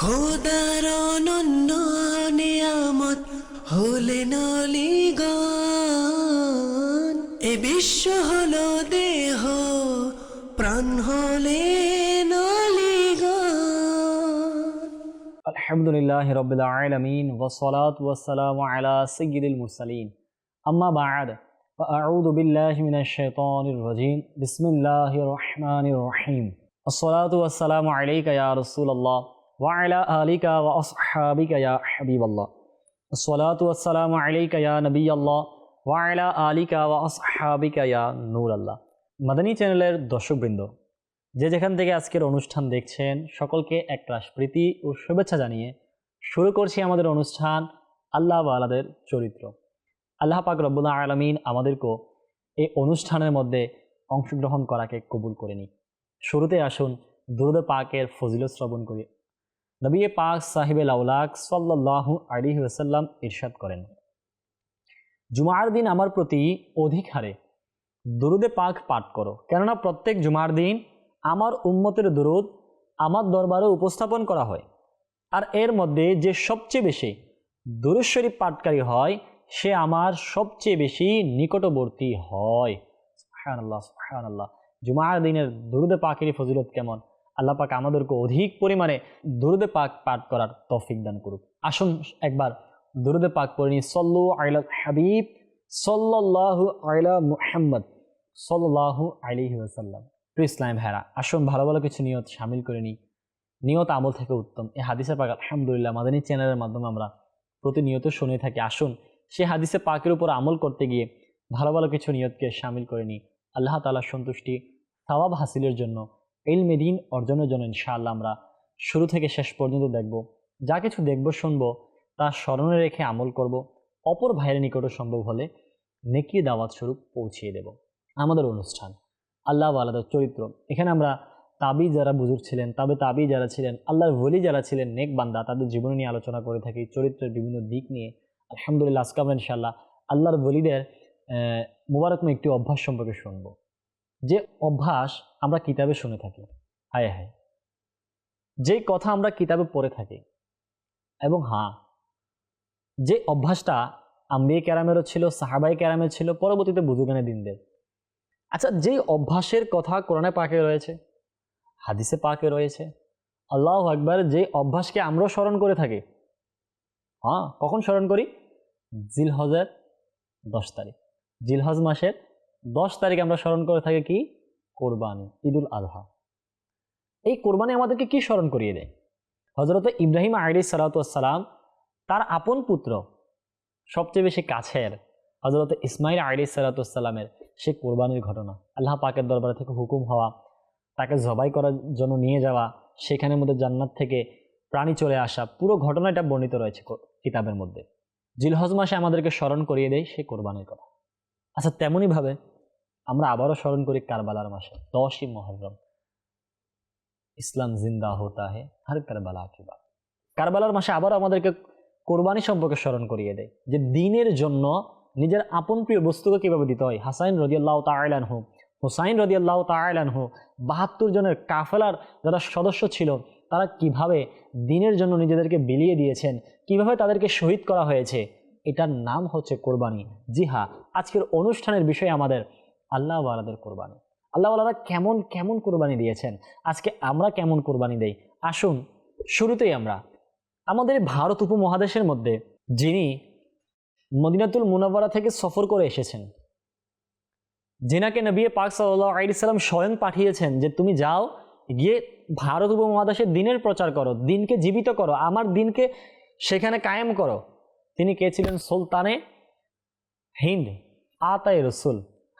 খোদার অনন্য নিয়ামত হলেন অলিগণ এ বিশ্ব হলো দেহ প্রাণ হলেন অলিগণ الحمد لله رب العالمين والصلاة والسلام على سيد المرسلين أما بعد فأعوذ بالله من الشيطان الرجيم بسم الله الرحمن الرحيم الصلاة والسلام عليك يا رسول الله আল্লাহ মাদানী চ্যানেলের দর্শকবৃন্দ, যে যেখান থেকে আজকের অনুষ্ঠান দেখছেন, সকলকে একরাশ প্রীতি ও শুভেচ্ছা জানিয়ে শুরু করছি আমাদের অনুষ্ঠান আল্লাহ আলাদের চরিত্র। আল্লাহ পাক রব্বুল্লাহ আলমিন আমাদেরকেও এই অনুষ্ঠানের মধ্যে অংশগ্রহণ করাকে কবুল করেনি শুরুতে আসুন দুরুদ পাকের ফজিল শ্রবণ করি। নবী পাক সাহিবে লাউলাক সাল্লাহ আলী ওসাল্লাম ইরশাদ করেন। জুমার দিন আমার প্রতি অধিক হারে। দুরুদে পাক পাঠ করো। কেননা প্রত্যেক জুমার দিন আমার উম্মতের দুরুদ আমার দরবারে উপস্থাপন করা হয়। আর এর মধ্যে যে সবচেয়ে বেশি দুরুদ শরীফ পাঠকারী হয়, সে আমার সবচেয়ে বেশি নিকটবর্তী হয়। আল্লাহ জুমার দিনের দুরুদে পাকেরই ফজিলত কেমন? আল্লাহ পাক আমাদেরকে অধিক পরিমাণে দুরুদে পাক পাঠ করার তৌফিক দান করুক। আসুন একবার দুরুদে পাক পড়ি সল্লু আইলা হাবিব, সল্লাল্লাহু আইলা মুহাম্মদ সল্লাহু আলিহি ওসাল্লাম প্রিয় ইসলাম ভেড়া আসুন ভালো ভালো কিছু নিয়ত সামিল করে নিই। নিয়ত আমল থেকে উত্তম। এই হাদিসে পাক আলহামদুলিল্লাহ মাদানী চ্যানেলের মাধ্যমে আমরা প্রতিনিয়ত শুনে থাকি। আসুন সে হাদিসে পাকের উপর আমল করতে গিয়ে ভালো ভালো কিছু নিয়তকে সামিল করে নিই। আল্লাহ তালার সন্তুষ্টি, সওয়াব হাসিলের জন্য এল মেদিন অর্জনের জন্য ইনশাআল্লাহ আমরা শুরু থেকে শেষ পর্যন্ত দেখব। যা কিছু দেখব, শুনব, তা স্মরণে রেখে আমল করব। অপর ভাইয়ের নিকটও সম্ভব হলে নেকি দাওয়াত স্বরূপ পৌঁছিয়ে দেব। আমাদের অনুষ্ঠান, আল্লাহ আলাদার চরিত্র। এখানে আমরা তাবি যারা বুজুর্গ ছিলেন, তবে তাবি যারা ছিলেন, আল্লাহর ভলি যারা ছিলেন, নেক বান্দা, তাদের জীবন নিয়ে আলোচনা করে থাকি, চরিত্রের বিভিন্ন দিক নিয়ে। আলহামদুলিল্লাহ, আজকে ইনশাল্লাহ আল্লাহর বলিদের মুবারকম একটি অভ্যাস সম্পর্কে শুনব। যে অভ্যাস আমরা কিতাবে শুনে থাকি, হায় হায়। যে কথা আমরা কিতাবে পড়ে থাকি। এবং হ্যাঁ যে অভ্যাসটা আম্বিয়ে ক্যারামেরও ছিল সাহাবাই ক্যারামের ছিল, পরবর্তীতে বুজুগানে দিনদের। আচ্ছা যেই অভ্যাসের কথা কোরআনে পাকে রয়েছে, হাদিসে পাকে রয়েছে, আল্লাহ আকবার যে অভ্যাসকে আমরাও স্মরণ করে থাকি। হ্যাঁ কখন স্মরণ করি? জিলহজের দশ তারিখ। জিলহজ মাসের দশ তারিখ আমরা স্মরণ করে থাকি কি? কোরবানি, ঈদুল আজহা এই কোরবানি আমাদেরকে কি স্মরণ করিয়ে দেয়? হজরত ইব্রাহিম আইরি সালাতাম তার আপন পুত্র, সবচেয়ে বেশি কাছের হজরত ইসমাইল আইরি সালাতামের সে কোরবানির ঘটনা। আল্লাহ পাকের দরবারে থেকে হুকুম হওয়া, তাকে জবাই করার জন্য নিয়ে যাওয়া, সেখানের মধ্যে জান্নাত থেকে প্রাণী চলে আসা, পুরো ঘটনাটা বর্ণিত রয়েছে কিতাবের মধ্যে। জিলহজ মাসে আমাদেরকে স্মরণ করিয়ে দেয় সে কোরবানির কথা। আচ্ছা তেমনইভাবে আমরা আবারও স্মরণ করি কারবালার মাসে, দশই মহরম। ইসলাম জিন্দা হতা হে হর কারবালা বাত কারবালার মাসে আবারও আমাদেরকে কোরবানি সম্পর্কে স্মরণ করিয়ে দেয় যে দিনের জন্য নিজের আপন প্রিয় বস্তুকে কীভাবে দিতে হয়? হাসাইন রদিয়াল্লাহ তাইলান হো হুসাইন রদিয়াল্লাহ তাইলান হো বাহাত্তর জনের কাফেলার যারা সদস্য ছিল, তারা কীভাবে দিনের জন্য নিজেদেরকে বিলিয়ে দিয়েছেন, কীভাবে তাদেরকে শহীদ করা হয়েছে, এটার নাম হচ্ছে কোরবানি। জি হ্যাঁ আজকের অনুষ্ঠানের বিষয় আমাদের আল্লাহ আলাদের কোরবানি। আল্লাহ আলাদা কেমন কেমন কোরবানি দিয়েছেন? আজকে আমরা কেমন কোরবানি দেই? আসুন, শুরুতেই আমরা। আমাদের ভারত উপমহাদেশের মধ্যে যিনি মদিনাতুল মুনাবারা থেকে সফর করে এসেছেন জিনাকে নবী পাক সাল্লাম স্বয়ং পাঠিয়েছেন যে তুমি যাও, গিয়ে ভারত উপমহাদেশের দিনের প্রচার করো, দিনকে জীবিত করো, আমার দিনকে সেখানে কায়েম করো। তিনি কে ছিলেন? সুলতানে হিন্দ, আতায় রসুল।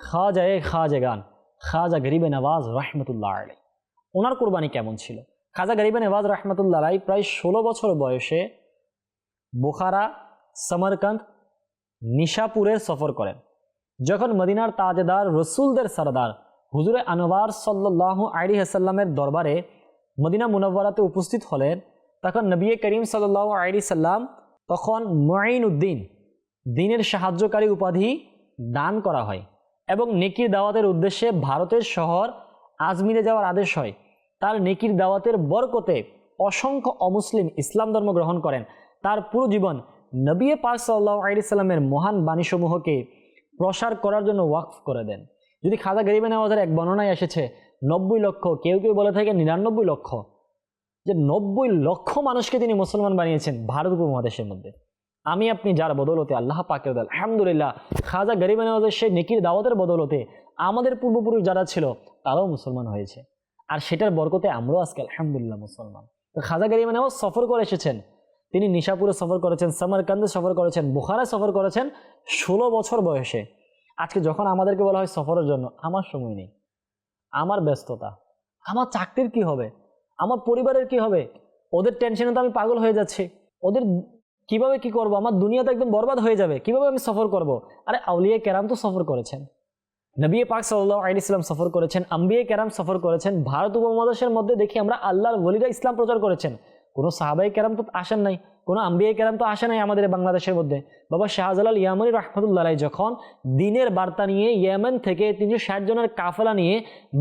খাজা এ খাজা গান, খাজা গরিবে নওয়াজ রহমতুল্লাহ আলাই ওনার কোরবানি কেমন ছিল? খাজা গরিবে নওয়াজ রহমতুল্লাহ আলাই প্রায় ষোলো বছর বয়সে বোখারা সমরকান্ত নিশাপুরের সফর করেন। যখন মদিনার তাজেদার রসুলদের সরদার হুজুরে আনোয়ার সাল্লাহ আলী হাসাল্লামের দরবারে মদিনা মুনব্বরাতে উপস্থিত হলেন, তখন নবী করিম সাল্লাহ আলী সাল্লাম তখন মঈন উদ্দিন দিনের সাহায্যকারী উপাধি দান করা হয়। এবং নেকির দাওয়াতের উদ্দেশ্যে ভারতের শহর আজমিরে যাওয়ার আদেশ হয়। তার নেকির দাওয়াতের বরকতে অসংখ্য অমুসলিম ইসলাম ধর্ম গ্রহণ করেন। তার পুরো জীবন নবী পাক সাল্লাহ আলিয়াল্লামের মহান বাণীসমূহকে প্রসার করার জন্য ওয়াকফ করে দেন। যদি খাজা গরিবে নেওয়াজের এক বর্ণনায় এসেছে, নব্বই লক্ষ, কেউ কেউ বলে থাকে নিরানব্বই লক্ষ। যে নব্বই লক্ষ মানুষকে তিনি মুসলমান বানিয়েছেন ভারত উপমহাদেশের মধ্যে। আমি আপনি যার বদৌলতে আল্লাহ পাকের দল, আলহামদুলিল্লাহ, খাজা গরিব নওয়াজের সেই নেকির দাওয়াতের বদলতে আমাদের পূর্বপুরুষ যারা ছিল, তারাও মুসলমান হয়েছে। আর সেটার বরকতে আমরাও আজকে, আলহামদুলিল্লাহ, মুসলমান। তো খাজা গরিব নওয়াজ সফর করে এসেছেন। তিনি নিশাপুরে সফর করেছেন, সামারকান্দে সফর করেছেন, বুখারায় সফর করেছেন ষোলো বছর বয়সে। আজকে যখন আমাদেরকে বলা হয় সফরের জন্য, আমার সময় নেই। আমার ব্যস্ততা। আমার চাকরির কি হবে? আমার পরিবারের কি হবে? ওদের টেনশনে তো আমি পাগল হয়ে যাচ্ছি। ওদের কীভাবে কি করব? আমার দুনিয়া তো একদম বরবাদ হয়ে যাবে। কীভাবে আমি সফর করব? আরে আউলিয়া কেরাম তো সফর করেছেন। নবী পাক সাল্লাহ আলী ইসলাম সফর করেছেন, আম্বিয়ে কেরাম সফর করেছেন, ভারত উপমহাদেশের মধ্যে দেখি আমরা আল্লাহর বলিরা ইসলাম প্রচার করেছেন। কোনো সাহাবাই কেরাম তো আসেন নাই। কোনো আম্বিয়াই কেরাম তো আসে নাই আমাদের বাংলাদেশের মধ্যে। বাবা শাহজালাল ইয়ামনি রহমতুল্লাহ যখন দিনের বার্তা নিয়ে ইয়েমেন থেকে তিনশো ষাট জনের কাফেলা নিয়ে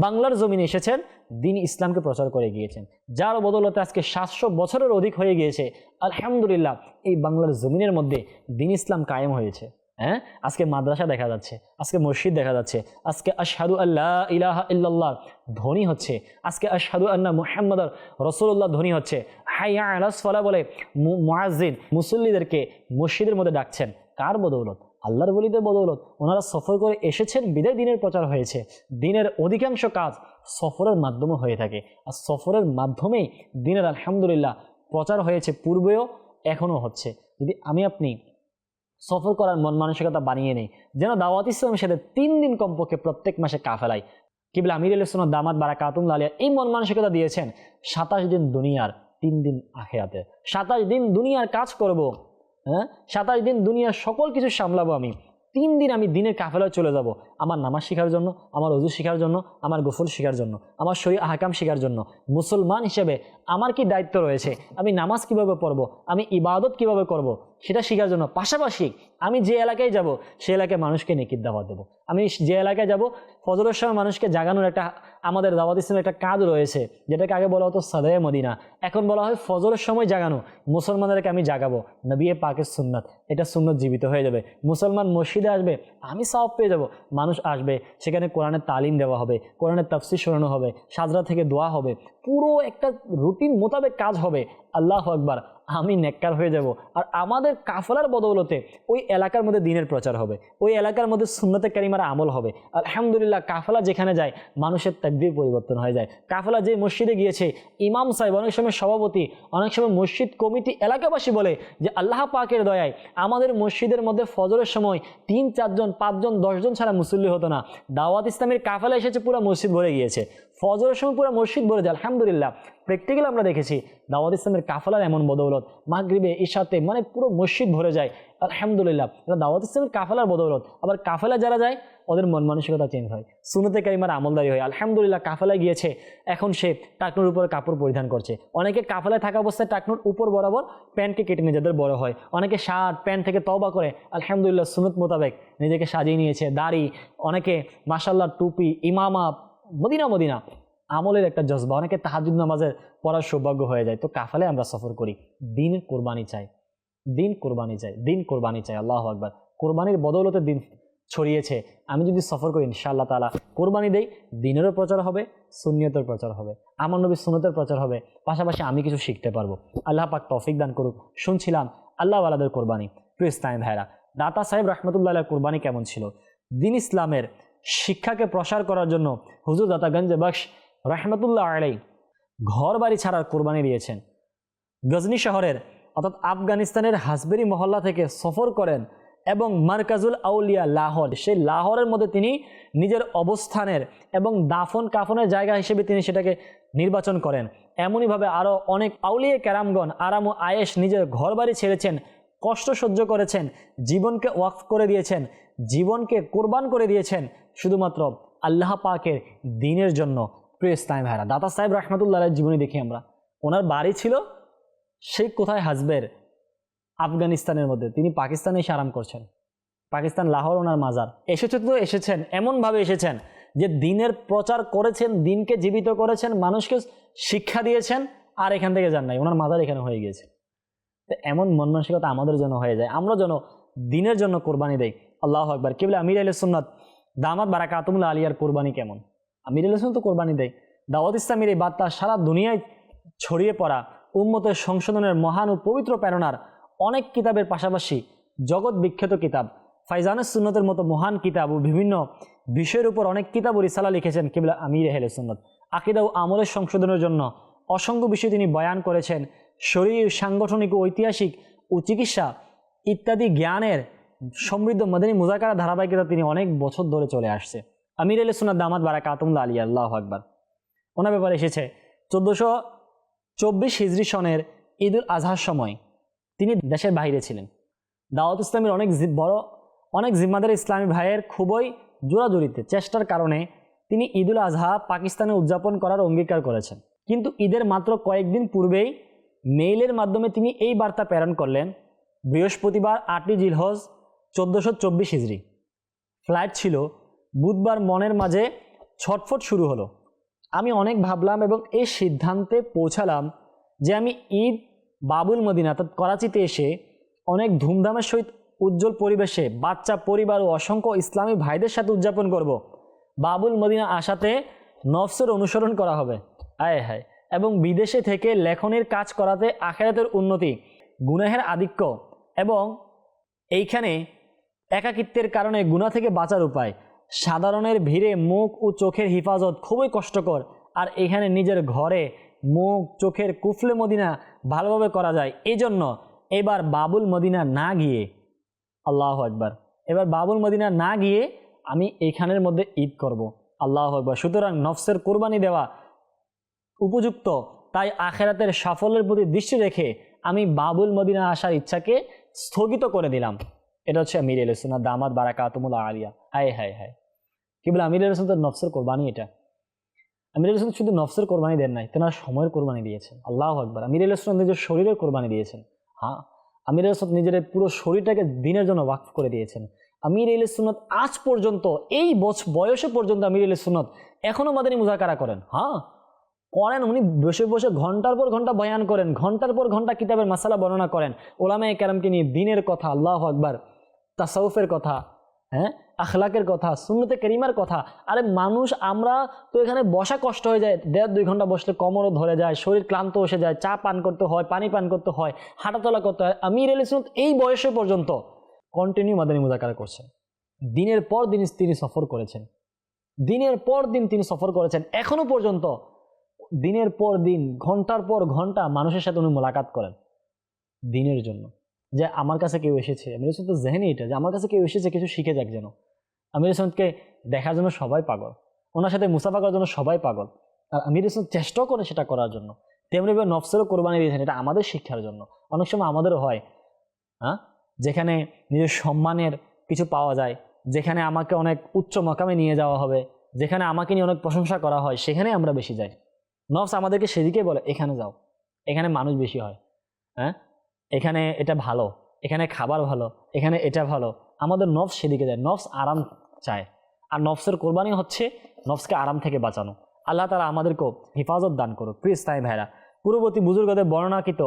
বাংলার জমিনে এসেছেন দিন ইসলামকে প্রচার করে গিয়েছেন। যার বদলতে আজকে সাতশো বছরের অধিক হয়ে গিয়েছে। আলহামদুলিল্লাহ, এই বাংলার জমিনের মধ্যে দিন ইসলাম কায়েম হয়েছে। হ্যাঁ? আজকে মাদ্রাসা দেখা যাচ্ছে, আজকে মসজিদ দেখা যাচ্ছে, আজকে আশহাদু আল্লাহ ইলাহা ইল্লাল্লাহ ধ্বনি হচ্ছে, আজকে আশহাদু আন্না মুহাম্মদ রসুল্লাহ ধ্বনি হচ্ছে। হাইয়া আলাস বলে মুআজিন মুসল্লিদেরকে মসজিদের মধ্যে ডাকছেন। কার বদৌলত? আল্লাহর বলিদের বদৌলত। ওনারা সফর করে এসেছেন, বিদায় দিনের প্রচার হয়েছে। দিনের অধিকাংশ কাজ সফরের মাধ্যমে হয়ে থাকে। আর সফরের মাধ্যমেই দিনের আলহামদুলিল্লাহ প্রচার হয়েছে, পূর্বেও এখনও হচ্ছে। যদি আমি আপনি সফর করার মন মানসিকতা বানিয়ে নেই। যেন দাওয়াত ইসলামের সাথে তিন দিন কমপক্ষে প্রত্যেক মাসে কাফেলাই কিবলা আমির আলসোনা দামাত বারা কাতুম লালিয়া এই মন মানসিকতা দিয়েছেন, সাতাশ দিন দুনিয়ার, তিন দিন আখেরাতে। সাতাশ দিন দুনিয়ার কাজ করব হ্যাঁ? সাতাশ দিন দুনিয়ার সকল কিছু সামলাবো আমি। তিন দিন আমি দিনের কাফেলায় চলে যাব, আমার নামাজ শেখার জন্য, আমার অজু শেখার জন্য, আমার গোফল শেখার জন্য, আমার শরীর আহকাম শেখার জন্য। মুসলমান হিসেবে আমার কি দায়িত্ব রয়েছে? আমি নামাজ কীভাবে পড়ব? আমি ইবাদত কীভাবে করব? সেটা শেখার জন্য। পাশাপাশি আমি যে এলাকায় যাব, সে এলাকায় মানুষকে নেকির দাওয়াত দেবো। আমি যে এলাকায় যাব, ফজরের সময় মানুষকে জাগানোর একটা, আমাদের দাওয়াত ইসলামের একটা কাজ রয়েছে, যেটাকে আগে বলা হতো সাদায় মদিনা। এখন বলা হয় ফজরের সময় জাগানো, মুসলমানদেরকে আমি জাগাবো। নবিয়ে পাকের সুন্নাত, এটা সুন্নত জীবিত হয়ে যাবে। মুসলমান মসজিদে আসবে, আমি সব পেয়ে যাব। মানুষ আসবে, সেখানে কোরআনের তালিম দেওয়া হবে, কোরআনের তফসির শোনানো হবে সাজরা থেকে দোয়া হবে। পুরো একটা রুটিন মোতাবেক কাজ হবে। আল্লাহ আকবার আমি নেককার হয়ে যাব। আর আমাদের কাফলার বদৌলতে ওই এলাকার মধ্যে দিনের প্রচার হবে। ওই এলাকার মধ্যে সুন্নতে কারিমার আমল হবে। আর আলহামদুলিল্লাহ, কাফলা যেখানে যায়, মানুষের তাকদির পরিবর্তন হয়ে যায়। কাফলা যে মসজিদে গিয়েছে, ইমাম সাহেব, অনেক সময় সভাপতি, অনেক সময় মসজিদ কমিটি এলাকাবাসী বলে যে, আল্লাহ পাকের দয়ায় আমাদের মসজিদের মধ্যে ফজরের সময় তিন, চারজন, পাঁচজন, দশজন ছাড়া মুসল্লি হতো না। দাওয়াত ইসলামের কাফেলা এসেছে, পুরো মসজিদ ভরে গিয়েছে। ফজরের সময় পুরো মসজিদ ভরে যায়, আলহামদুলিল্লাহ। প্র্যাকটিক্যাল আমরা দেখেছি দাওয়াত ইসলামের কাফেলার এমন বদৌলত। মাগরিবে ইশাতে মানে পুরো মসজিদ ভরে যায়, আলহামদুলিল্লাহ। এটা দাওয়াত ইসলামের কাফেলার বদৌলত, আবার কাফেলা যারা যায়, ওদের মন মানসিকতা চেঞ্জ হয়। সুনতে কারিমার আমলদারি হয়, আলহামদুলিল্লাহ, কাফেলায় গিয়েছে, এখন সে টাকনুর উপর কাপড় পরিধান করছে। অনেকে কাফেলায় থাকা অবস্থায় টাকনুর উপর বরাবর প্যান্টকে কেটে নিয়ে যাদের বড় হয়। অনেকে শার্ট, প্যান্ট থেকে তবা করে, আলহামদুলিল্লাহ সুনত মোতাবেক নিজেকে সাজিয়ে নিয়েছে। দাড়ি, অনেকে মাসাল্লাহ টুপি ইমামা মদিনা মদিনা। আমলের একটা জজবা। অনেকে তাহাজুদ নামাজের পড়ার সৌভাগ্য হয়ে যায়। তো কাফালে আমরা সফর করি। দিন কোরবানি চাই। দিন কোরবানি চাই। দিন কোরবানি চাই। আল্লাহ আকবার। কোরবানির বদৌলতে দিন ছড়িয়েছে। আমি যদি সফর করি, ইনশাআল্লাহ তালা কোরবানি দেই। দিনেরও প্রচার হবে সুনিয়তের প্রচার হবে। আমার নবী সুনতের প্রচার হবে। পাশাপাশি আমি কিছু শিখতে পারব। আল্লাহ পাক তৌফিক দান করুক। শুনছিলাম আল্লাহ আলাদের কোরবানি। ইসলাম ভাইরা দাতা সাহেব রহমতুল্লাহ কোরবানি কেমন ছিল? দিন ইসলামের শিক্ষাকে প্রসার করার জন্য হুজুর দাতাগঞ্জ বক্স রহমতুল্লাহ আলাই ঘর বাড়ি ছাড়ার কোরবানি দিয়েছেন। গজনি শহরের, অর্থাৎ আফগানিস্তানের হাসবেরি মহল্লা থেকে সফর করেন এবং মার্কাজুল আউলিয়া লাহোর, সেই লাহোরের মধ্যে তিনি নিজের অবস্থানের এবং দাফন কাফনের জায়গা হিসেবে তিনি সেটাকে নির্বাচন করেন। এমনইভাবে আরও অনেক আউলিয়া ক্যারামগণ আরাম ও আয়েস নিজের ঘর বাড়ি ছেড়েছেন, কষ্ট সহ্য করেছেন, জীবনকে ওয়াকফ করে দিয়েছেন, জীবনকে কোরবান করে দিয়েছেন শুধুমাত্র আল্লাহ পাকের দিনের জন্য প্রিয় ইসলাম ভাইরা। দাতা সাহেব রহমতুল্লাহ জীবনী দেখি আমরা। ওনার বাড়ি ছিল সেই কোথায় হাসবের আফগানিস্তানের মধ্যে। তিনি পাকিস্তানে এসে আরাম করছেন। পাকিস্তান, লাহোর ওনার মাজার। এসেছে তো এসেছেন, এমনভাবে এসেছেন যে দিনের প্রচার করেছেন, দিনকে জীবিত করেছেন, মানুষকে শিক্ষা দিয়েছেন, আর এখান থেকে যান নাই। ওনার মাজার এখানে হয়ে গিয়েছে। তো এমন মন মানসিকতা আমাদের জন্য হয়ে যায়। আমরা যেন দিনের জন্য কোরবানি দেই। আল্লাহ আকবার। কি বলে আমির আলী সুন্নাত দামাত বারাকাতুমুল্লা আলিয়ার কোরবানি কেমন? আলী সুন্নাত তো কোরবানি দেয়। দাওয়াত ইসলামের এই বার্তা সারা দুনিয়ায় ছড়িয়ে পড়া উম্মতের সংশোধনের মহান ও পবিত্র প্রেরণার অনেক কিতাবের পাশাপাশি জগৎ বিখ্যাত কিতাব। ফাইজানের সুন্নতের মতো মহান কিতাব ও বিভিন্ন বিষয়ের উপর অনেক কিতাব ও রিসালা লিখেছেন কিবলা আমির হেলে সুন্নত। আকিদা ও আমলের সংশোধনের জন্য অসংখ্য বিষয় তিনি বয়ান করেছেন। শরীর, সাংগঠনিক ও ঐতিহাসিক ও চিকিৎসা ইত্যাদি জ্ঞানের সমৃদ্ধ মদানী মুজাকারা ধারাবাহিকতা তিনি অনেক বছর ধরে চলে আসছে। আমির আলী সুনাদ দামাত বারা কাতুমুল্লা আলী, আল্লাহ আকবার। ওনার ব্যাপারে এসেছে, চোদ্দোশো চব্বিশ হিজরি সনের ঈদ উল আজহার সময় তিনি দেশের বাইরে ছিলেন। দাওয়াত ইসলামের অনেক বড়, অনেক জিম্মাদার ইসলামী ভাইয়ের খুবই জোরাজুরিতে, চেষ্টার কারণে তিনি ঈদ উল আজহা পাকিস্তানে উদযাপন করার অঙ্গীকার করেছেন। কিন্তু ঈদের মাত্র কয়েকদিন পূর্বেই মেইলের মাধ্যমে তিনি এই বার্তা প্রেরণ করলেন, বৃহস্পতিবার আটই জিলহজ চোদ্দোশো চব্বিশ হিজড়ি। ফ্লাইট ছিল, বুধবার মনের মাঝে ছটফট শুরু হলো। আমি অনেক ভাবলাম এবং এই সিদ্ধান্তে পৌঁছালাম যে আমি ঈদ বাবুল মদিনা, অর্থাৎ করাচিতে এসে অনেক ধুমধামের সহিত উজ্জ্বল পরিবেশে বাচ্চা পরিবার ও অসংখ্য ইসলামী ভাইদের সাথে উদযাপন করব। বাবুল মদিনা আসাতে নফসের অনুসরণ করা হবে। আয় হায়। এবং বিদেশে থেকে লেখনের কাজ করাতে আখেরাতের উন্নতি, গুনাহের আধিক্য এবং এইখানে একাকিত্বের কারণে গুণা থেকে বাঁচার উপায়। সাধারণের ভিড়ে মুখ ও চোখের হেফাজত খুবই কষ্টকর, আর এখানে নিজের ঘরে মুখ, চোখের কুফলে মদিনা ভালোভাবে করা যায়। এই জন্য এবার বাবুল মদিনা না গিয়ে, আল্লাহ একবার এবার বাবুল মদিনা না গিয়ে আমি এইখানের মধ্যে ঈদ করব। আল্লাহ একবার সুতরাং নফসের কোরবানি দেওয়া উপযুক্ত, তাই আখেরাতের সাফল্যের প্রতি দৃষ্টি রেখে আমি বাবুল মদিনা আসার ইচ্ছাকে স্থগিত করে দিলাম। এটা হচ্ছে আমির এলসুনা দামাদ বারাকাতমুল আলিয়া। হায় হায় হায়। কি বলে আমির এলসুন তো নফসের কোরবানি এটা। আমির এলসুন শুধু নফসের কোরবানি দেন নাই, তেনার সময়ের কোরবানি দিয়েছেন। আল্লাহ আকবার। আমির এলসুন নিজের শরীরের কোরবানি দিয়েছেন। হ্যাঁ আমির এলসুন নিজের পুরো শরীরটাকে দিনের জন্য ওয়াকফ করে দিয়েছেন। আমির এল সুনত আজ পর্যন্ত, এই বছ বয়সে পর্যন্ত আমির এল সুনত এখনও মাদানী মুজাকারা করেন। হ্যাঁ করেন উনি, বসে বসে ঘণ্টার পর ঘণ্টা বয়ান করেন, ঘণ্টার পর ঘণ্টা কিতাবের মাসালা বর্ণনা করেন। ওলামা কেরামকে নিয়ে দিনের কথা, আল্লাহ আকবার। তাসাউফের কথা হ্যাঁ? আখলাকের কথা, সুন্নতে কেরিমার কথা। আরে মানুষ, আমরা তো এখানে বসা কষ্ট হয়ে যায়। দেড় দুই ঘণ্টা বসলে কোমরও ধরে যায়, শরীর ক্লান্ত এসে যায়, চা পান করতে হয়, পানি পান করতে হয়, হাঁটাচলা করতে হয়। আমি আলী সুনত এই বয়সে পর্যন্ত কন্টিনিউ মাদানী মুজাকারা করছেন। দিনের পর দিন তিনি সফর করেছেন। দিনের পর দিন তিনি সফর করেছেন। এখনও পর্যন্ত দিনের পর দিন, ঘণ্টার পর ঘণ্টা মানুষের সাথে উনি মোলাকাত করেন। দিনের জন্য। যে আমার কাছে কেউ এসেছে। আমির হোসেন তো জেহেনি এটা যে আমার কাছে কেউ এসেছে, কিছু শিখে যাক যেন। আমির হোসেনকে দেখার জন্য সবাই পাগল। ওনার সাথে মুসাফা করার জন্য সবাই পাগল। আর আমির হোসেন চেষ্টাও করে সেটা করার জন্য। তেমনিভাবে নফসেরও কোরবানি দিয়েছেন, এটা আমাদের শিক্ষার জন্য। অনেক সময় আমাদেরও হয় হ্যাঁ যেখানে নিজের সম্মানের কিছু পাওয়া যায়, যেখানে আমাকে অনেক উচ্চ মকামে নিয়ে যাওয়া হবে, যেখানে আমাকে নিয়ে অনেক প্রশংসা করা হয়, সেখানে আমরা বেশি যাই। নফস আমাদেরকে সেদিকে বলে, এখানে যাও। এখানে মানুষ বেশি হয় হ্যাঁ এখানে এটা ভালো, এখানে খাবার ভালো, এখানে এটা ভালো। আমাদের নফস সেদিকে যায়, নফস আরাম চায়। আর নফসের কোরবানি হচ্ছে নফসকে আরাম থেকে বাঁচানো। আল্লাহ তারা আমাদেরকেও হেফাজত দান করুক। প্রিয় স্থায়ী ভাইরা, পূর্ববর্তী বুজুর্গদের বর্ণনাকৃত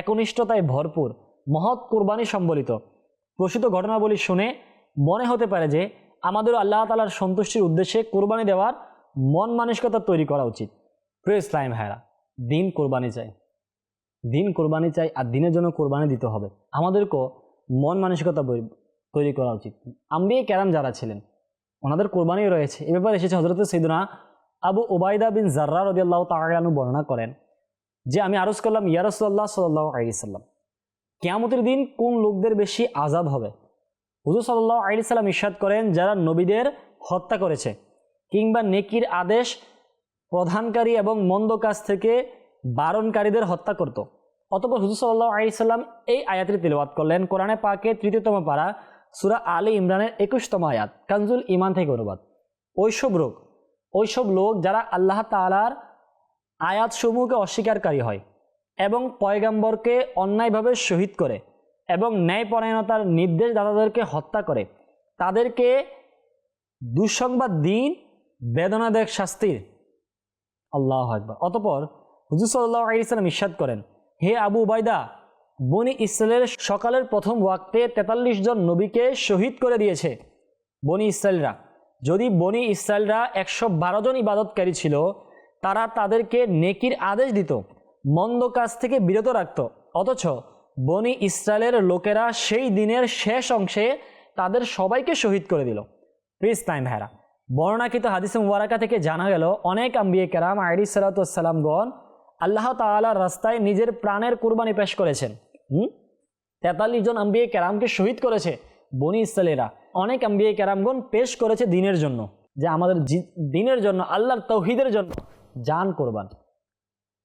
একনিষ্ঠতায় ভরপুর, মহৎ কোরবানি সম্বলিত প্রসিত ঘটনাবলী শুনে মনে হতে পারে যে আমাদের আল্লাহ তালার সন্তুষ্টির উদ্দেশ্যে কোরবানি দেওয়ার মন মানসিকতা তৈরি করা উচিত। প্রিয় ইসলাম ভাইরা, দিন কোরবানি চাই। দিন কোরবানি চাই আর দিনের জন্য কোরবানি দিতে হবে। আমাদেরকেও মন মানসিকতা তৈরি করা উচিত। আম্বিয়ে ক্যারাম যারা ছিলেন, ওনাদের কোরবানিও রয়েছে। এ ব্যাপারে এসেছে হজরত সৈদুনা আবু ওবায়দা বিন জার্রা রদিয়াল্লাহ তালু বর্ণনা করেন যে, আমি আরজ করলাম ইয়ারসল্লাহ সাল্লাহ আলিয়াল্লাম কেয়ামতের দিন কোন লোকদের বেশি আজাব হবে? হুজুর সাল্লাহ আলি সাল্লাম ইস্বাদ করেন, যারা নবীদের হত্যা করেছে কিংবা নেকির আদেশ প্রধানকারী এবং মন্দ কাজ থেকে বারণকারীদের হত্যা করত। অতপর হুজুর সাল্লাহ আলি সাল্লাম এই আয়াতটি তিলবাদ করলেন কোরআনে পাকে তৃতীয়তম পাড়া সুরা আলী ইমরানের একুশতম আয়াত, কানজুল ইমান থেকে অনুবাদ। ওইসব লোক ওইসব লোক যারা আল্লাহ তালার আয়াতসমূহকে অস্বীকারী হয় এবং পয়গাম্বরকে অন্যায়ভাবে শহীদ করে এবং ন্যায়পরায়ণতার নির্দেশ দাতাদেরকে হত্যা করে, তাদেরকে দুঃসংবাদ, দিন, বেদনাদায়ক শাস্তির আল্লাহ একবার অতপর হুজুর সাল্লাহ আলিয়াল্লাম ইস্বাদ করেন, হে আবু উবাইদা বনি ইসরায়েলের সকালের প্রথম ওয়াক্তে তেতাল্লিশ জন নবীকে শহীদ করে দিয়েছে বনি ইসরায়েলরা যদি বনি ইসরায়েলরা একশো বারো জন ইবাদতকারী ছিল, তারা তাদেরকে নেকির আদেশ দিত, মন্দ কাজ থেকে বিরত রাখত। অথচ বনি ইসরায়েলের লোকেরা সেই দিনের শেষ অংশে তাদের সবাইকে শহীদ করে দিল। প্লিজ টাইম ভাইরা, বর্ণাকৃত হাদিসে মুবারাকা থেকে জানা গেল, অনেক আম্বিয়ে কেরাম আইডি সালাতামগণ আল্লাহ তালার রাস্তায় নিজের প্রাণের কুরবানি পেশ করেছেন। হুম? তেতাল্লিশ জন আম্বিয়ে ক্যারামকে শহীদ করেছে বনি ইসালেরা অনেক আম্বিয়ে ক্যারামগণ পেশ করেছে দিনের জন্য। যে আমাদের দিনের জন্য, আল্লাহর তৌহিদের জন্য যান কোরবান।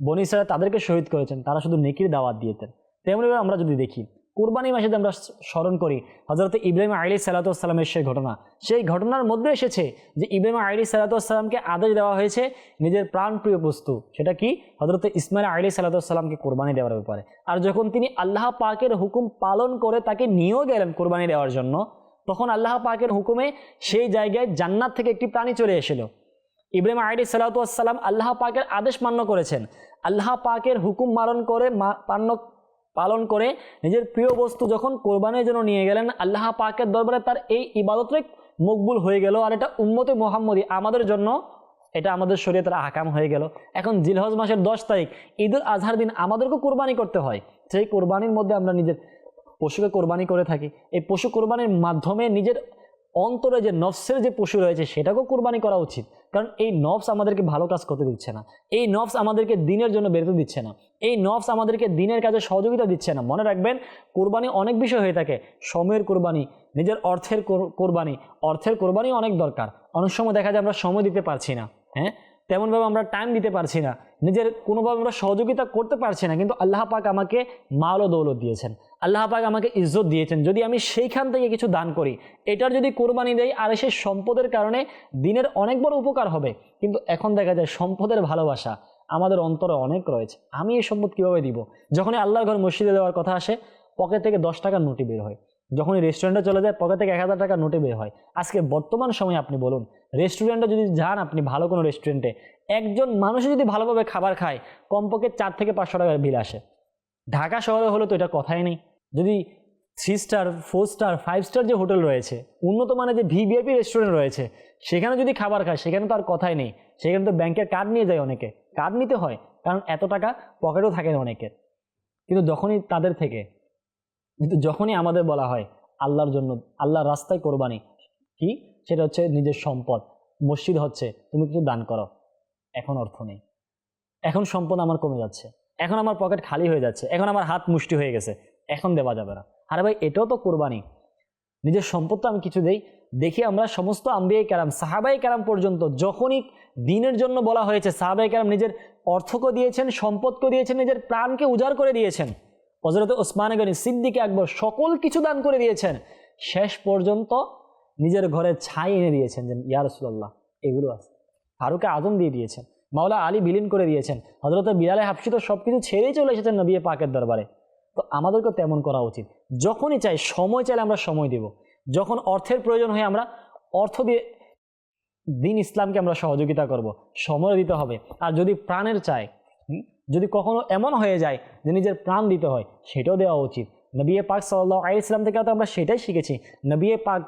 বনি ইসালে তাদেরকে শহীদ করেছেন, তারা শুধু নেকির দাওয়াত দিয়েছেন। তেমনিভাবে আমরা যদি দেখি কুরবানি মাসে যদি আমরা স্মরণ করি হজরত ইব্রাহিম আলী সালাতামের সেই ঘটনা, সেই ঘটনার মধ্যে এসেছে যে ইব্রাহিম আলী সালাতামকে আদেশ দেওয়া হয়েছে নিজের প্রাণপ্রিয় বস্তু, সেটা কি? হজরত ইসমাইল আলী সালাতামকে কোরবানি দেওয়ার ব্যাপারে। আর যখন তিনি আল্লাহ পাকের হুকুম পালন করে তাকে নিয়েও গেলেন কোরবানি দেওয়ার জন্য, তখন আল্লাহ পাকের হুকুমে সেই জায়গায় জান্নাত থেকে একটি প্রাণী চলে এসেছিল ইব্রাহিম আইডি সালাতাম আল্লাহ পাকের আদেশ মান্য করেছেন। আল্লাহ পাকের হুকুম মারণ করে মা- পান্ন পালন করে নিজের প্রিয় বস্তু যখন কোরবানির জন্য নিয়ে গেলেন, আল্লাহ পাকের দরবারে তার এই ইবাদতটাই মকবুল হয়ে গেল। আর এটা উম্মতে মোহাম্মদী আমাদের জন্য, এটা আমাদের শরীরে শরীয়তের আকাম হয়ে গেল। এখন জিলহজ মাসের দশ তারিখ, ঈদুল আজহার দিন আমাদেরকেও কোরবানি করতে হয়। সেই কোরবানির মধ্যে আমরা নিজের পশুকে কোরবানি করে থাকি, এই পশু কোরবানির মাধ্যমে নিজের অন্তরে যে নফসের যে পশু রয়েছে সেটাকেও কোরবানি করা উচিত। কারণ এই নফস আমাদেরকে ভালো কাজ করতে দিচ্ছে না। এই নফস আমাদেরকে দিনের জন্য বেরোতে দিচ্ছে না। এই নফস আমাদেরকে দিনের কাজে সহযোগিতা দিচ্ছে না। মনে রাখবেন, কোরবানি অনেক বিষয় হয়ে থাকে। সময়ের কোরবানি, নিজের অর্থের কোরবানি। অর্থের কোরবানি অনেক দরকার। অনেক সময় দেখা যায় আমরা সময় দিতে পারছি না হ্যাঁ? তেমনভাবে আমরা টাইম দিতে পারছি না। নিজের কোনোভাবে আমরা সহযোগিতা করতে পারছি না, কিন্তু আল্লাহ পাক আমাকে মাল ও দৌলত দিয়েছেন। আল্লাহ পাক আমাকে ইজ্জত দিয়েছেন। যদি আমি সেইখান থেকে কিছু দান করি, এটার যদি কোরবানি দেয় আর সেই সম্পদের কারণে দিনের অনেক বড় উপকার হবে। কিন্তু এখন দেখা যায় সম্পদের ভালোবাসা আমাদের অন্তরে অনেক রয়েছে। আমি এই সম্পদ কীভাবে দিব? যখনই আল্লাহর ঘর মসজিদে দেওয়ার কথা আসে, পকেট থেকে দশ টাকার নোটি বের হয়। যখনই রেস্টুরেন্টে চলে যায় পকেট থেকে এক হাজার টাকার নোটে বের হয়। আজকে বর্তমান সময়ে আপনি বলুন রেস্টুরেন্টে যদি যান আপনি ভালো কোনো রেস্টুরেন্টে একজন মানুষ যদি ভালোভাবে খাবার খায়, কমপক্ষে চার থেকে পাঁচশো টাকার বিল আসে। ঢাকা শহরে হলে তো এটা কথাই নেই। যদি three star four star five star যে হোটেল রয়েছে, উন্নত মানের যে ভিভিআইপি রেস্টুরেন্ট রয়েছে, সেখানে যদি খাবার খায়, সেখানে তো আর কথাই নেই। সেখানে তো ব্যাংকের কার্ড নিয়ে যায় অনেকে। কার্ড নিতে হয়, কারণ এত টাকা পকেটেও থাকে না অনেকের। কিন্তু যখনই তাদের থেকে কিন্তু যখনই আমাদের বলা হয় আল্লাহর জন্য, আল্লাহর রাস্তায় কোরবানি, কি? সেটা হচ্ছে নিজের সম্পদ। মসজিদ হচ্ছে, তুমি কিছু দান করো। এখন অর্থ নেই। এখন সম্পদ আমার কমে যাচ্ছে। এখন আমার পকেট খালি হয়ে যাচ্ছে। এখন আমার হাত মুষ্টি হয়ে গেছে। এখন দেওয়া যাবে না। আরে ভাই, এটাও তো কোরবানি। নিজের সম্পদ তো আমি কিছু দেই। দেখি আমরা সমস্ত আম্বিয়াই কারাম সাহাবাই কারাম পর্যন্ত যখনই দিনের জন্য বলা হয়েছে সাহাবাই কারাম নিজের অর্থকে দিয়েছেন সম্পদকে দিয়েছেন, নিজের প্রাণকে উজাড় করে দিয়েছেন হজরত ওসমান গনি সিদ্দিকে আকবর সকল কিছু দান করে দিয়েছেন। শেষ পর্যন্ত নিজের ঘরে ছাই এনে দিয়েছেন যে ইয়া রসুল্লাহ এগুলো আছে। ফারুকে আজম দিয়ে দিয়েছেন মাওলা আলী বিলীন করে দিয়েছেন হজরত হাফসি তো সব কিছু ছেড়েই চলে এসেছেন নবী পাকের দরবারে। তো আমাদেরকে তেমন করা উচিত। যখনই চাই সময় চাইলে আমরা সময় দেব। যখন অর্থের প্রয়োজন হয় আমরা অর্থ দিয়ে দিন ইসলামকে আমরা সহযোগিতা করব সময় দিতে হবে। আর যদি প্রাণের হুম, যদি কখনো এমন হয়ে যায় যে নিজের প্রাণ দিতে হয়, সেটাও দেওয়া উচিত। নবিয়ে পাক সাল্লাহ আলি ইসলাম থেকে তো আমরা সেটাই শিখেছি। নবিয়ে পাক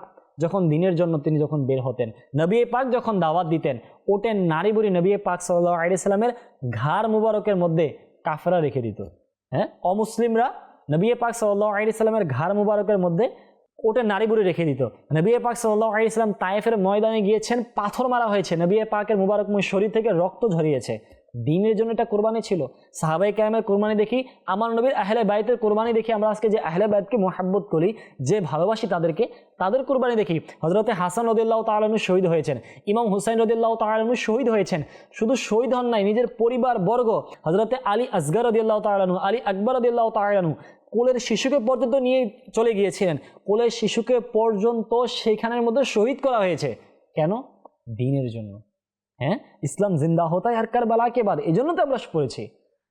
যখন দিনের জন্য তিনি যখন বের হতেন, নবী পাক যখন দাওয়াত দিতেন ওটেন নারী বুড়ি নবী পাক সাল্লাহ আলি ইসলামের ঘাড় মুবারকের মধ্যে কাফেরা রেখে দিত। হ্যাঁ? অমুসলিমরা নবী পাক সাল্লাহ আলি ইসলামের ঘাড় মুবারকের মধ্যে ওটা নারী বুড়ি রেখে দিত। নবী পাক সাল্লাহ আলি ইসলাম তায়েফের ময়দানে গিয়েছেন, পাথর মারা হয়েছে। নবী পাকের মুবারকময় শরীর থেকে রক্ত ঝরিয়েছে। দিনের জন্য এটা কোরবানি ছিল। সাহাবাই কায়ামের কোরবানি দেখি, আমার নবীর আহলে বাইতের কোরবানি দেখি আমরা আজকে যে আহলে বাইতকে মোহাব্বত করি, যে ভালোবাসি তাদেরকে, তাদের কোরবানি দেখি হজরতে হাসান রদিল্লাহ তালু শহীদ হয়েছেন, ইমাম হুসাইন রদিল্লাহ তালু শহীদ হয়েছেন। শুধু শহীদ হন নাই, নিজের পরিবার বর্গ হজরতে আলী আসগর রদিল্লাহ তালানু আলী আকবর রদিল্লাহ তালানু কোলের শিশুকে পর্যন্ত নিয়ে চলে গিয়েছিলেন। কোলের শিশুকে পর্যন্ত সেইখানের মধ্যে শহীদ করা হয়েছে। কেন? দিনের জন্য। হ্যাঁ? ইসলাম জিন্দা হতায় আর কারবালাকে বাদ? এই জন্য তো আমরা পড়েছি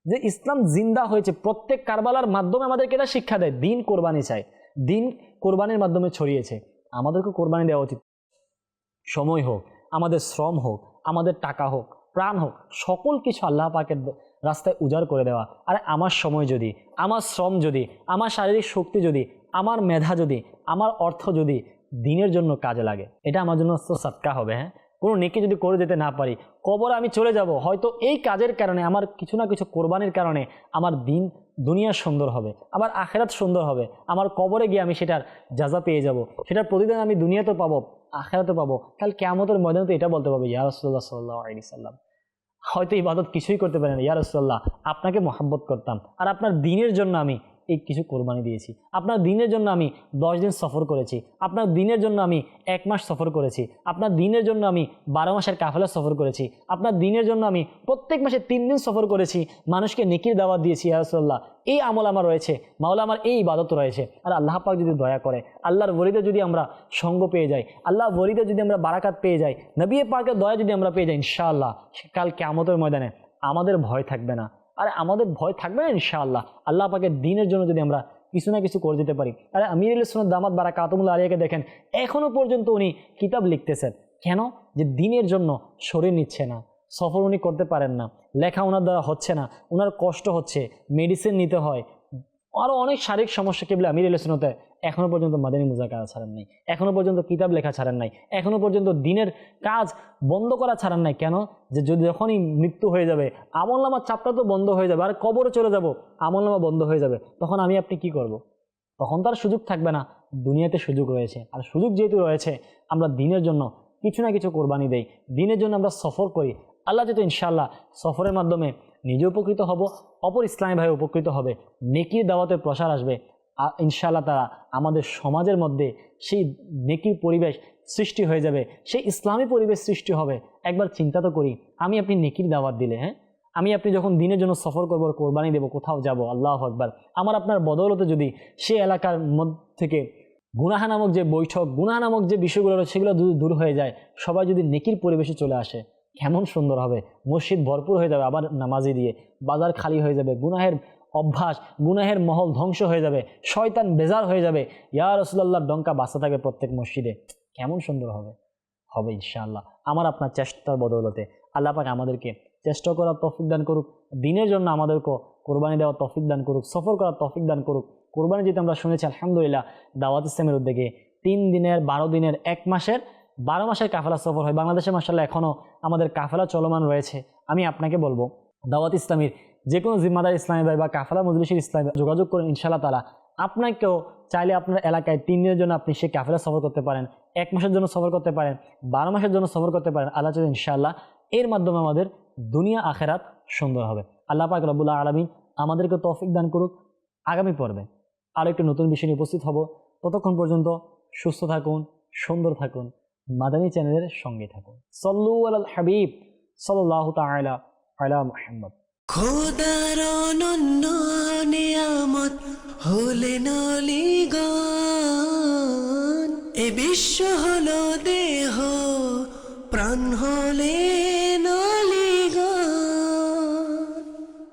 যে ইসলাম জিন্দা হয়েছে, প্রত্যেক কারবালার মাধ্যমে আমাদেরকে এটা শিক্ষা দেয়, দিন কোরবানি চাই দিন কোরবানির মাধ্যমে ছড়িয়েছে। আমাদেরকে কোরবানি দেওয়া উচিত। সময় হোক, আমাদের শ্রম হোক, আমাদের টাকা হোক, প্রাণ হোক, সকল কিছু আল্লাহ পাকের রাস্তায় উজাড় করে দেওয়া। আর আমার সময় যদি, আমার শ্রম যদি, আমার শারীরিক শক্তি যদি, আমার মেধা যদি, আমার অর্থ যদি দিনের জন্য কাজে লাগে, এটা আমার জন্য সৎকা হবে হ্যাঁ? কোনো নেকি যদি করে যেতে না পারি, কবরে আমি চলে যাব। হয়তো এই কাজের কারণে, আমার কিছু না কিছু কোরবানির কারণে আমার দিন, দুনিয়া সুন্দর হবে, আমার আখেরাত সুন্দর হবে, আমার কবরে গিয়ে আমি সেটার যাজা পেয়ে যাব। সেটার প্রতিদিন আমি দুনিয়াতে পাবো আখেরাতে পাবো। কাল কেমতের ময়দানে তো এটা বলতে পারব ইয়া রসুল্লাহ সাল্লাহ সাল্লাম, হয়তো ইবাদত কিছুই করতে পারেন ইয়া রসুল্লাহ আপনাকে মহাব্বত করতাম। আর আপনার দিনের জন্য আমি এই কিছু কোরবানি দিয়েছি। আপনার দিনের জন্য আমি দশ দিন সফর করেছি। আপনার দিনের জন্য আমি এক মাস সফর করেছি। আপনার দিনের জন্য আমি বারো মাসের কাফেলা সফর করেছি। আপনার দিনের জন্য আমি প্রত্যেক মাসে তিন দিন সফর করেছি। মানুষকে নেকির দাওয়াত দিয়েছি ইয়ারসোল্লাহ এই আমল আমার রয়েছে। মাওলা আমার এই ইবাদত রয়েছে। আর আল্লাহ পাক যদি দয়া করে, আল্লাহর বলিতে যদি আমরা সঙ্গ পেয়ে যাই, আল্লাহ বলিতে যদি আমরা বারাকাত পেয়ে যাই, নবী পাকের দয়া যদি আমরা পেয়ে যাই, ইনশাআল্লাহ, কাল কেমতের ময়দানে আমাদের ভয় থাকবে না। আরে আমাদের ভয় থাকবে না ইনশাআল্লাহ। আল্লাহ পাকের দিনের জন্য যদি আমরা কিছু না কিছু করে দিতে পারি। আরে আমির ইসলাম দামাত বারা কাতমুল্লা আলিয়াকে দেখেন এখনও পর্যন্ত উনি কিতাব লিখতেছেন। কেন? যে দিনের জন্য শরীর নিচ্ছে না। সফর উনি করতে পারেন না। লেখা ওনার দ্বারা হচ্ছে না। ওনার কষ্ট হচ্ছে। মেডিসিন নিতে হয়। আরও অনেক শারীরিক সমস্যা কেবল আমির ইসলামতে এখনও পর্যন্ত মাদানী মুজাকারা ছাড়েন নাই। এখনও পর্যন্ত কিতাব লেখা ছাড়েন নাই। এখনও পর্যন্ত দিনের কাজ বন্ধ করা ছাড়েন নাই। কেন? যে যদি যখনই মৃত্যু হয়ে যাবে আমলনামার চাপটা তো বন্ধ হয়ে যাবে, আর কবরে চলে যাব আমলনামা বন্ধ হয়ে যাবে, তখন আমি আপনি কি করব। তখন তার সুযোগ থাকবে না। দুনিয়াতে সুযোগ রয়েছে। আর সুযোগ যেহেতু রয়েছে, আমরা দিনের জন্য কিছু না কিছু কোরবানি দেই। দিনের জন্য আমরা সফর করি। আল্লাহ যেহেতু ইনশাল্লাহ সফরের মাধ্যমে নিজে উপকৃত হব, অপর ইসলামী ভাই উপকৃত হবে। নেকির দাওয়াতের প্রসার আসবে। ইনশাআল্লাহ তারা আমাদের সমাজের মধ্যে সেই নেকির পরিবেশ সৃষ্টি হয়ে যাবে, সেই ইসলামী পরিবেশ সৃষ্টি হবে। একবার চিন্তা তো করি, আমি আপনি নেকির দাওয়াত দিলে হ্যাঁ? আমি আপনি যখন দিনের জন্য সফর করব, কোরবানি দেবো, কোথাও যাব, আল্লাহ আকবার, আমার আপনার বদৌলতে যদি সেই এলাকার মধ্যে থেকে গুনাহা নামক যে বৈঠক, গুনাহা নামক যে বিষয়গুলো রয়েছে, সেগুলো দূর হয়ে যায়, সবাই যদি নেকির পরিবেশে চলে আসে, কেমন সুন্দর হবে। মসজিদ ভরপুর হয়ে যাবে, আবার নামাজি দিয়ে, বাজার খালি হয়ে যাবে, গুনাহের অভ্যাস, গুনাহের মহল ধ্বংস হয়ে যাবে, শয়তান বেজার হয়ে যাবে। ইয়া রসুল্লাহর ডঙ্কা বাসা থাকবে প্রত্যেক মসজিদে। কেমন সুন্দর হবে? হবে ইনশাআল্লাহ। আমার আপনার চেষ্টার বদৌলতে। আল্লাহ পাক আমাদেরকে চেষ্টা করার তফিক দান করুক, দিনের জন্য আমাদেরকে কোরবানি দেওয়ার তফিক দান করুক, সফর করার তফিক দান করুক। কোরবানি যেতে আমরা শুনেছি, আলহামদুলিল্লাহ, দাওয়াত ইসলামের উদ্যোগে তিন দিনের, বারো দিনের, এক মাসের, বারো মাসের কাফেলা সফর হয়। বাংলাদেশে মাসাল্লাহ এখনও আমাদের কাফেলা চলমান রয়েছে। আমি আপনাকে বলব, দাওয়াত ইসলামীর যে কোনো জিম্মাদার ইসলামী ভাই বা কাফেলা মজলিসের ইসলামী যোগাযোগ করুন ইনশাআল্লাহ তালা আপনাকেও চাইলে আপনার এলাকায় তিন দিনের জন্য আপনি সে কাফেলা সফর করতে পারেন, এক মাসের জন্য সফর করতে পারেন, বারো মাসের জন্য সফর করতে পারেন, আল্লাহ চাইলে ইনশাআল্লাহ এর মাধ্যমে আমাদের দুনিয়া আখেরাত সুন্দর হবে। আল্লাহ পাক রবুল্লাহ আলমী আমাদেরকে তৌফিক দান করুক। আগামী পর্বে আরও একটি নতুন বিষয় নিয়ে উপস্থিত হব। ততক্ষণ পর্যন্ত সুস্থ থাকুন, সুন্দর থাকুন, মাদানী চ্যানেলের সঙ্গে থাকুন। সল্লু আল হাবিব সাল্লাহ তালা আলা মোহাম্মদ। খোদার অনন্য নিয়ামত হলেন অলিগণ এ বিশ্ব হলো দেহ প্রাণ হলে